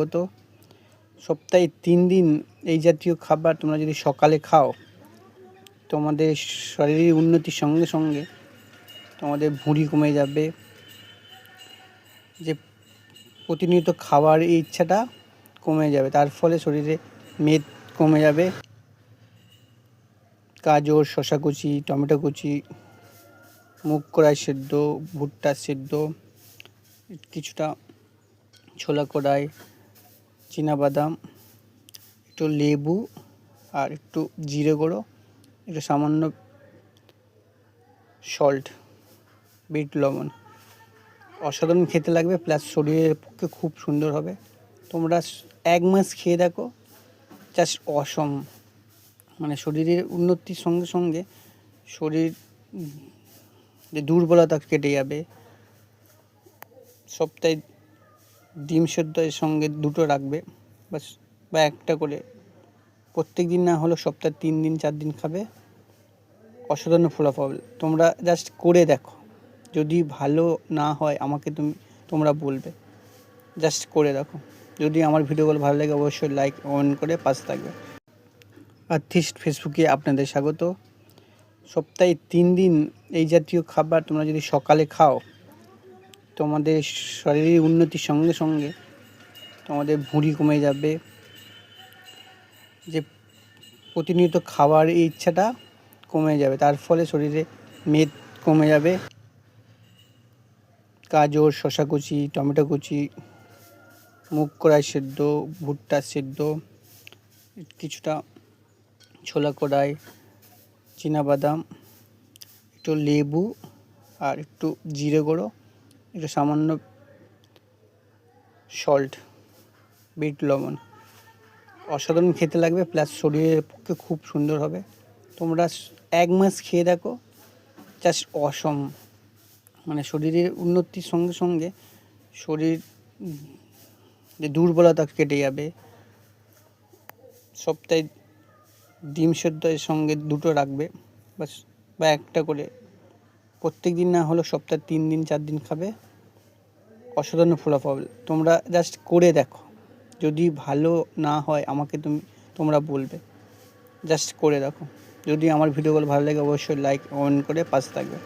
গত সপ্তাহে তিন দিন এই জাতীয় খাবার তোমরা যদি সকালে খাও, তোমাদের শরীরের উন্নতির সঙ্গে সঙ্গে তোমাদের ভুঁড়ি কমে যাবে। যে প্রতিনিয়ত খাওয়ার এই ইচ্ছাটা কমে যাবে, তার ফলে শরীরে মেদ কমে যাবে। গাজর শশা কুচি, টমেটো কুচি, মুগ কড়াই সেদ্ধ, ভুট্টা সেদ্ধ, কিছুটা ছোলা কড়াই বাদাম একটু লেবু আর একটু জিরে গুঁড়ো, একটু সামান্য সল্ট বিট লবণ। অসাধারণ খেতে লাগবে প্লাস শরীরের পক্ষে খুব সুন্দর হবে। তোমরা এক মাস খেয়ে দেখো জাস্ট অসম মানে শরীরের উন্নতির সঙ্গে সঙ্গে শরীর, যে দুর্বলতা কেটে যাবে সপ্তাহে ডিম সেদ্ধ এর সঙ্গে দুটো রাখবে বাস বা একটা করে। প্রত্যেক দিন না হলেও সপ্তাহে তিন দিন, চার দিন খাবে। অসাধারণ ফলাফল। তোমরা জাস্ট করে দেখো। যদি ভালো না হয়, আমাকে তুমি, তোমরা বলবে। জাস্ট করে দেখো। যদি আমার ভিডিওগুলো ভালো লাগে, অবশ্যই লাইক কমেন্ট করে পাশে থাকবে। আর্থিস্ট ফেসবুকে আপনাদের স্বাগত। সপ্তাহে তিন দিন এই জাতীয় খাবার তোমরা যদি সকালে খাও তোমাদের শরীরের উন্নতির সঙ্গে সঙ্গে তোমাদের ভুঁড়ি কমে যাবে। যে প্রতিনিয়ত এই ইচ্ছাটা কমে যাবে, তার ফলে শরীরে মেদ কমে যাবে। গাজর শশা কুচি, টমেটো কুচি, মুগ কড়াই সেদ্ধ, ভুট্টা সেদ্ধ, কিছুটা ছোলা কড়াই বাদাম একটু লেবু আর একটু জিরে গুঁড়ো একটু সামান্য সল্ট বিট লবণ। অসাধারণ খেতে লাগবে প্লাস শরীরের পক্ষে খুব সুন্দর হবে। তোমরা এক মাস খেয়ে দেখো জাস্ট অসম মানে শরীরের উন্নতির সঙ্গে সঙ্গে শরীর, যে দুর্বলতা কেটে যাবে। সপ্তাহে ডিম সেদ্ধ এর সঙ্গে দুটো রাখবে বা একটা করে। প্রত্যেক দিন না হলেও সপ্তাহে তিন দিন, চার দিন খাবে। অসাধারণ ফলাফল। তোমরা জাস্ট করে দেখো। যদি ভালো না হয়, আমাকে তুমি, তোমরা বলবে। জাস্ট করে দেখো। যদি আমার ভিডিওগুলো ভালো লাগে, অবশ্যই লাইক কমেন্ট করে পাশে থাকবে।